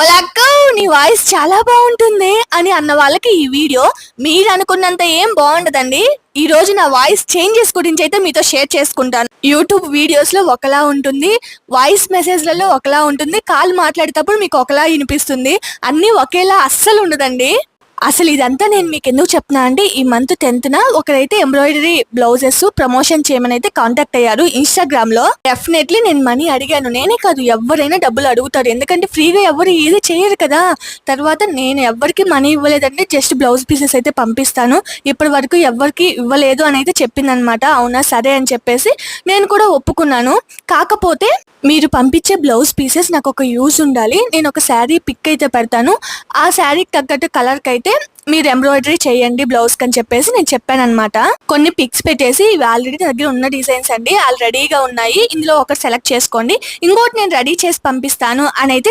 వాళ్ళ అక్క నీ వాయిస్ చాలా బాగుంటుంది అని అన్న వాళ్ళకి ఈ వీడియో మీరు అనుకున్నంత ఏం బాగుండదండి. ఈ రోజు నా వాయిస్ చేంజెస్ గురించి అయితే మీతో షేర్ చేసుకుంటాను. యూట్యూబ్ వీడియోస్లో ఒకలా ఉంటుంది వాయిస్ మెసేజ్లలో ఒకలా ఉంటుంది కాల్ మాట్లాడేటప్పుడు మీకు ఒకలా వినిపిస్తుంది. అన్నీ ఒకేలా అస్సలు ఉండదండి. అసలు ఇదంతా నేను మీకు ఎందుకు చెప్తున్నా అంటే ఈ మంత్ టెన్త్న ఒకరైతే ఎంబ్రాయిడరీ బ్లౌజెస్ ప్రమోషన్ చేయమని అయితే కాంటాక్ట్ అయ్యారు ఇన్స్టాగ్రామ్లో డెఫినెట్లీ నేను మనీ అడిగాను. నేనే కాదు ఎవరైనా డబ్బులు అడుగుతారు. ఎందుకంటే ఫ్రీగా ఎవరు ఏది చేయరు కదా. తర్వాత నేను ఎవరికి మనీ ఇవ్వలేదండి జస్ట్ బ్లౌజ్ పీసెస్ అయితే పంపిస్తాను. ఇప్పటి వరకు ఎవరికి ఇవ్వలేదు అని అయితే చెప్పింది అనమాట అవునా సరే అని చెప్పేసి నేను కూడా ఒప్పుకున్నాను. కాకపోతే మీరు పంపించే బ్లౌజ్ పీసెస్ నాకు ఒక యూజ్ ఉండాలి. నేను ఒక శారీ పిక్ అయితే పెడతాను. ఆ శారీకి తగ్గట్టు కలర్కి అయితే మీరు ఎంబ్రాయిడరీ చేయండి బ్లౌజ్ అని చెప్పేసి నేను చెప్పాను అనమాట కొన్ని పిక్స్ పెట్టేసి ఇవి ఆల్రెడీ దగ్గర ఉన్న డిజైన్స్ అండి. ఆల్రెడీగా ఉన్నాయి. ఇందులో ఒకటి సెలెక్ట్ చేసుకోండి. ఇంకోటి నేను రెడీ చేసి పంపిస్తాను అని అయితే